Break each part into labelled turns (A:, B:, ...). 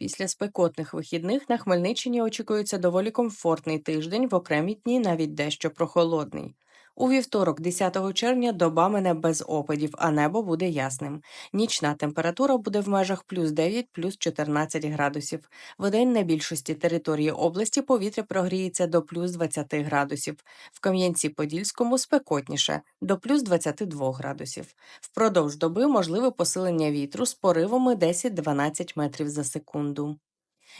A: Після спекотних вихідних на Хмельниччині очікується доволі комфортний тиждень, в окремі дні навіть дещо прохолодний. У вівторок, 10 червня, доба мене без опадів, а небо буде ясним. Нічна температура буде в межах плюс 9, плюс 14 градусів. Вдень на більшості території області повітря прогріється до плюс 20 градусів. В Кам'янці-Подільському спекотніше до плюс 22 градусів. Впродовж доби можливе посилення вітру з поривами 10-12 метрів за секунду.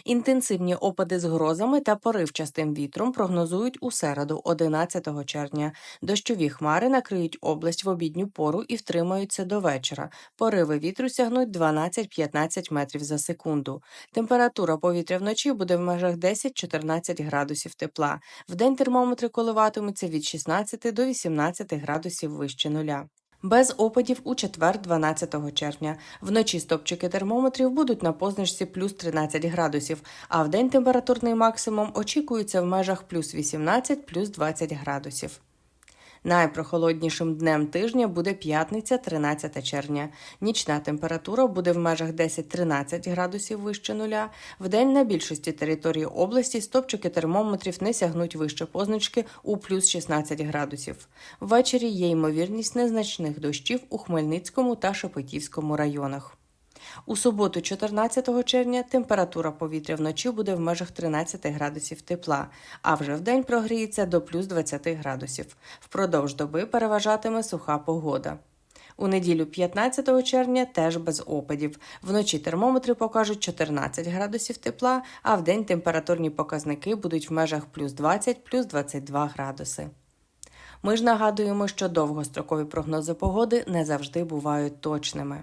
A: Інтенсивні опади з грозами та поривчастим вітром прогнозують у середу, 11 червня. Дощові хмари накриють область в обідню пору і втримаються до вечора. Пориви вітру сягнуть 12-15 метрів за секунду. Температура повітря вночі буде в межах 10-14 градусів тепла. Вдень термометри коливатимуться від 16 до 18 градусів вище нуля. Без опадів у четвер, 12 червня. Вночі стопчики термометрів будуть на позначці плюс 13 градусів, а в день температурний максимум очікується в межах плюс 18, плюс 20 градусів. Найпрохолоднішим днем тижня буде п'ятниця, 13 червня. Нічна температура буде в межах 10-13 градусів вище нуля. Вдень на більшості території області стопчики термометрів не сягнуть вище позначки у плюс 16 градусів. Ввечері є ймовірність незначних дощів у Хмельницькому та Шепетівському районах. У суботу, 14 червня, температура повітря вночі буде в межах 13 градусів тепла, а вже вдень прогріється до плюс 20 градусів. Впродовж доби переважатиме суха погода. У неділю 15 червня теж без опадів. Вночі термометри покажуть 14 градусів тепла, а вдень температурні показники будуть в межах плюс 20 плюс 22 градуси. Ми ж нагадуємо, що довгострокові прогнози погоди не завжди бувають точними.